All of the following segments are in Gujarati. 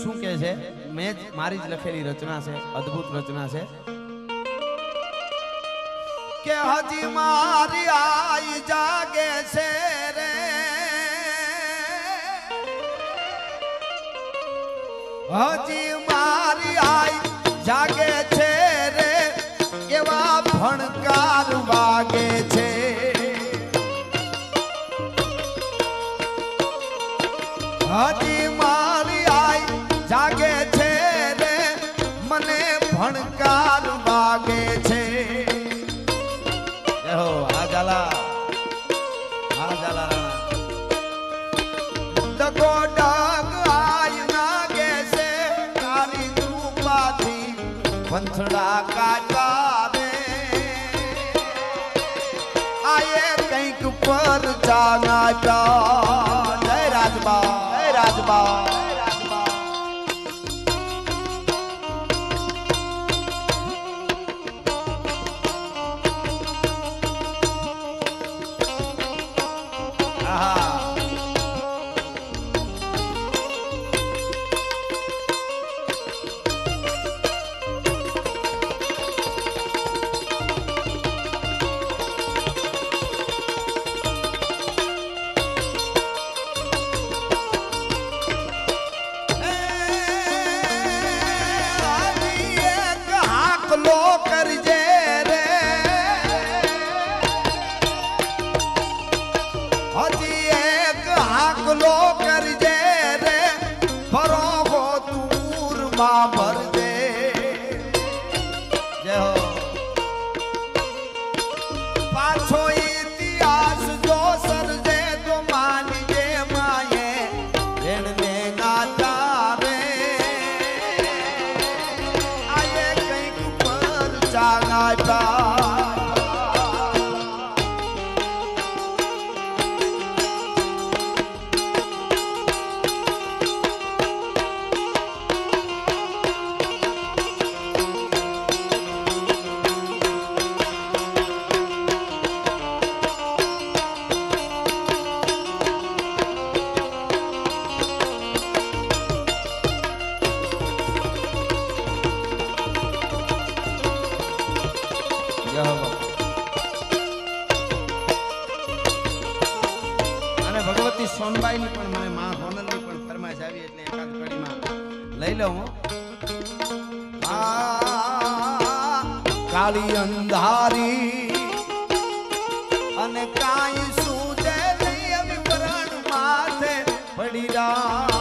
શું કહે છે? મેં મારી જ લખેલી રચના છે, અદ્ભુત રચના છે. કે હજી મારી આઈ જાગે છે રે. હજી મારી આઈ જાગે છે રે. કેવા ભણકાર વાગે વંથડા કાચા રે આયે કંઈક પર જાના જા. ભગવતી સોનબાઈની પણ મને મા હોનલની પણ ફરમાઈશ આવી એટલે એકાદ કડીમાં લઈ લઉં કાળી અંધારી અને કાંઈ સૂજે નહીં અભિકરણ માથે પડી રા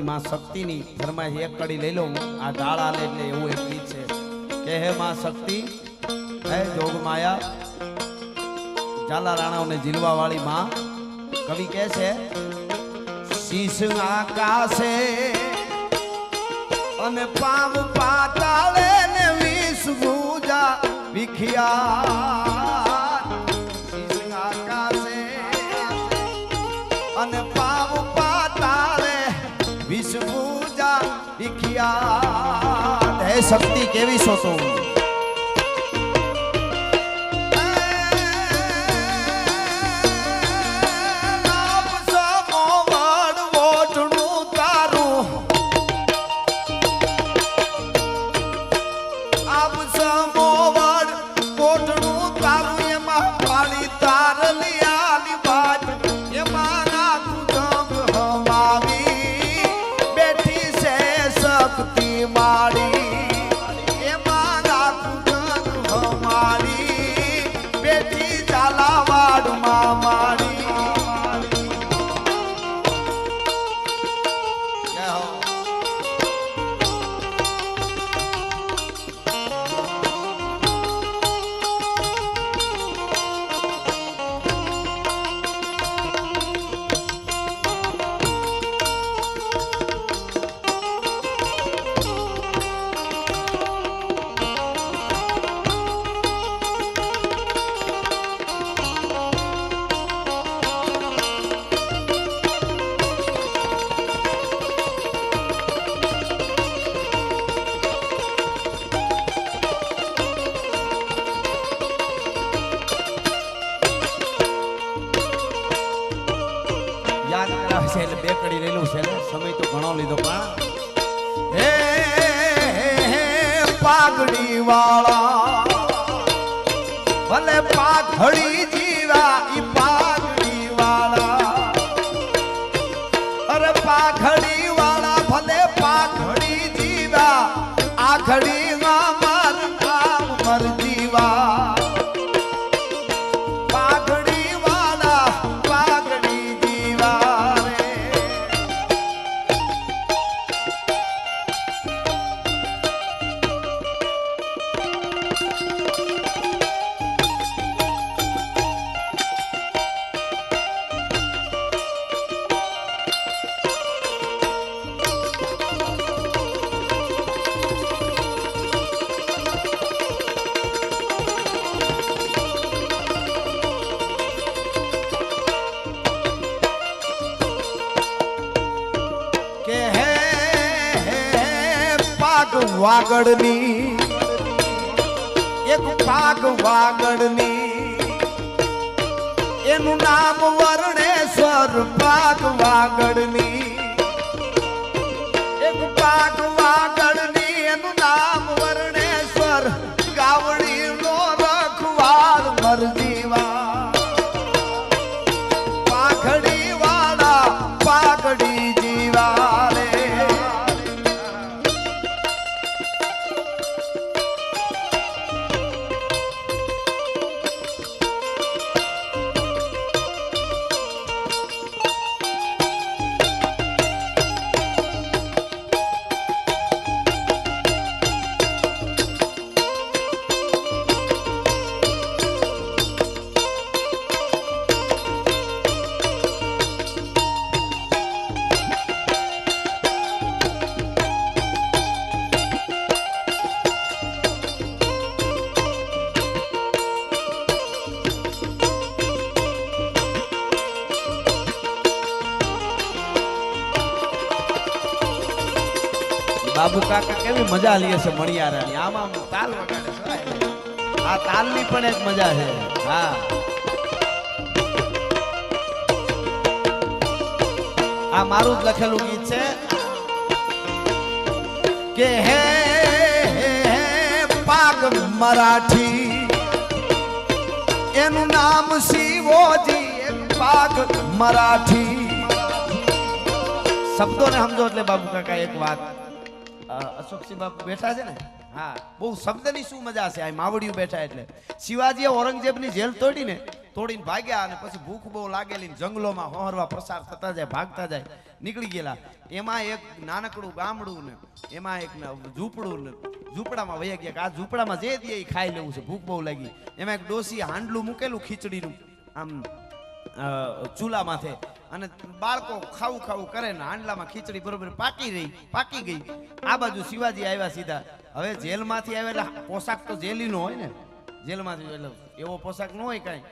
ની માં શક્તિની ઘરમાં એક કડી લઈ લઉં. આ ડાળ આલે એટલે એવું એક ગીત છે. કે હે માં શક્તિ, હે જોગમાયા ઝાલા રાણાઓને ઝીલવા વાળી માં, કવિ કહે છે, શીશ આકાશે અને પાવ પાતાળે ને વિષ ભૂજા વિખિયા શીશ આકાશે અને પાવ શક્તિ કેવી છો પાઘડી વાળા. ભલે પાઘડી વાગડની એક પાગ વાગડની. એનું નામ વર્ણેશ્વર કેવી મજા લે છે મણિયારાની. આમાં તાલ વગાડે છે આ તાલની પણ એક મજા છે. હા. આ મારું જ લખેલું ગીત છે. કે હે પાગ મરાઠી, એનું નામ શિવોજી પાગ મરાઠી. શબ્દોને સમજો એટલે બાબુ કાકા, એક વાત. અશોકસિંહ બાપુ બેઠા છે ને? હા, બહુ શબ્દની શું મજા છે આ માવડિયું બેઠા એટલે. શિવાજીએ ઔરંગઝેબની જેલ તોડીને તોડીને ભાગ્યા અને પછી ભૂખ બહુ લાગેલી જંગલોમાં હોહરવા પ્રસાર થતા જાય, ભાગતા જાય, નીકળી ગયેલા. એમાં એક નાનકડું ગામડું ને, એમાં એક ને, ઝૂંપડું ને, ઝૂંપડામાં વહી ગયા કે આ ઝૂંપડામાં જે દે એ ખાઈ લેવું છે, ભૂખ બહુ લાગી. એમાં એક ડોસી હાંડલું મૂકેલું ખીચડીનું, આમ ચૂલા માથે અને બાળકો ખાવું ખાવું કરે ને હાંડલામાં ખીચડી બરોબર પાકી રહી, પાકી ગઈ. આ બાજુ શિવાજી આવ્યા સીધા. હવે જેલમાંથી આવ્યા એટલે પોશાક તો જેલીનો હોય ને. જેલમાંથી એટલે એવો પોશાક ન હોય કાંઈ.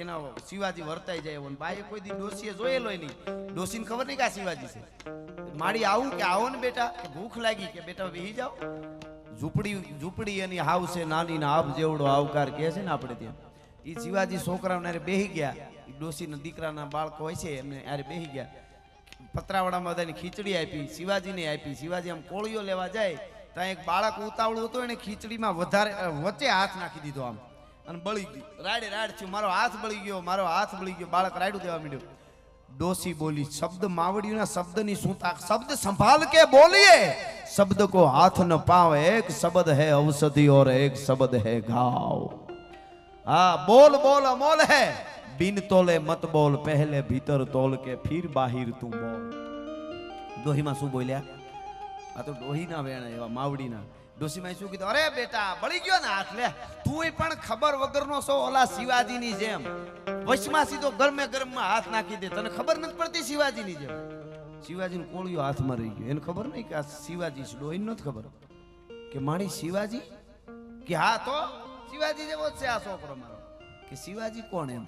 એના શિવાજી વર્તાઈ જાય એવો. બાએ કોઈ દી ડોસીએ જોયેલો નહીં. ડોસીને ખબર નહીં કે આ શિવાજી છે. માડી આવું કે આવો ને બેટા? ભૂખ લાગી કે બેટા બેહી જાઓ? ઝૂંપડી ઝૂંપડી એની હાવ છે નાની ને આબ જેવડો આવકાર કહે છે ને આપણે ત્યાં. એ શિવાજી છોકરાઓને બેહી ગયા. ડોસીના દીકરાના બાળકો હોય છે, એમને અરે બેહી ગયા. પતરાવાડામાં બધાને ખીચડી આપી, શિવાજીને આપી. શિવાજી આમ કોળીઓ લેવા જાય, ત્યાં એક બાળક ઉતાવળું હતું, એને ખીચડીમાં વધારે વચ્ચે હાથ નાખી દીધો આમ. અને બળી ગયું. રાડે રાડ થયું. મારો હાથ બળી ગયો, મારો હાથ બળી ગયો. બાળક રાડું દેવા માંડ્યો. ડોસી બોલી, શબ્દ માવડીના શબ્દની શું તાક શબ્દ સંભાળ કે બોલીએ? શબ્દ કો હાથ ન પાવ. એક શબ્દ હે ઔષધિ ઓર એક શબ્દ હે ઘાવ. હા, બોલ બોલ, અમોલ હે. બિન તોલે મત બોલ, પહેલે ભીતર તોલ કે ફીર બાહિર તું બોલ. ડોહીમાં શું બોલ્યા? આ તો ડોહી ના વેણા એવા, માવડીના. ડોસીમાં શું કીધું? અરે બેટા, બળી ગયો ને હાથ, લે. તું પણ ખબર વગરનો સો ઓલા શિવાજીની જેમ. વશમાં સીધો ગરમે ગરમમાં હાથ નાખી દે. તને ખબર નથી પડતી શિવાજીની જેમ? શિવાજીનું કોળિયો હાથમાં રહી ગયો. એને ખબર નહીં કે આ શિવાજી ડોહી નથી ખબર? કે માણી શિવાજી? કે હા તો? શિવાજી જેવો જ છે આ છોકરો મારો. કે શિવાજી કોણ એમ?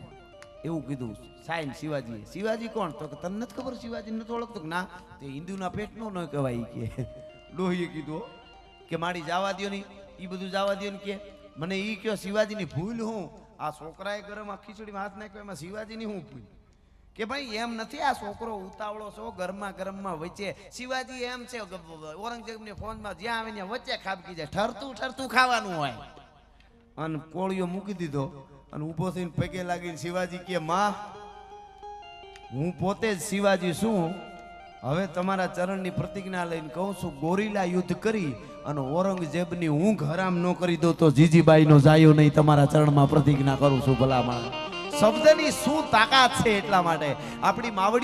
એવું કીધું સાઈન શિવાજી શિવાજી કોણ? તો કે તને નથી ખબર શિવાજી નથી ઓળખતો? ના તે હિન્દુના પેટનો ન કહેવાય કે. ડોહીએ કીધું. કે મારી જવા દ્યો નહીં એ બધું જવા દ્યો ને કે. મને એ કયો શિવાજીની ભૂલ હું? આ છોકરાએ ગરમમાં ખીચડીમાં હાથ નાખ્યો એમાં શિવાજીની હું ભૂલ? કે ભાઈ એમ નથી આ છોકરો ઉતાવળો છો ગરમા ગરમમાં વચ્ચે. શિવાજી એમ છે ઔરંગઝેબની ફોનમાં જ્યાં આવે ત્યાં વચ્ચે ખાબકી જાય. ઠરતું ઠરતું ખાવાનું હોય. અને કોળિયો મૂકી દીધો. અને ઊભો થઈને પગે લાગીને શિવાજી કે, માં, હું પોતે જ શિવાજી છું. હવે તમારા ચરણની પ્રતિજ્ઞા લઈને કહું છું, ગોરીલા યુદ્ધ કરી અને ઔરંગઝેબની ઊંઘ હરામ ન કરી દો તો જીજીબાઈનો જાયો નહીં, તમારા ચરણમાં પ્રતિજ્ઞા કરું છું ભલામણ. શબ્દની શું તાકાત છે એટલા માટે? આપણી માવડી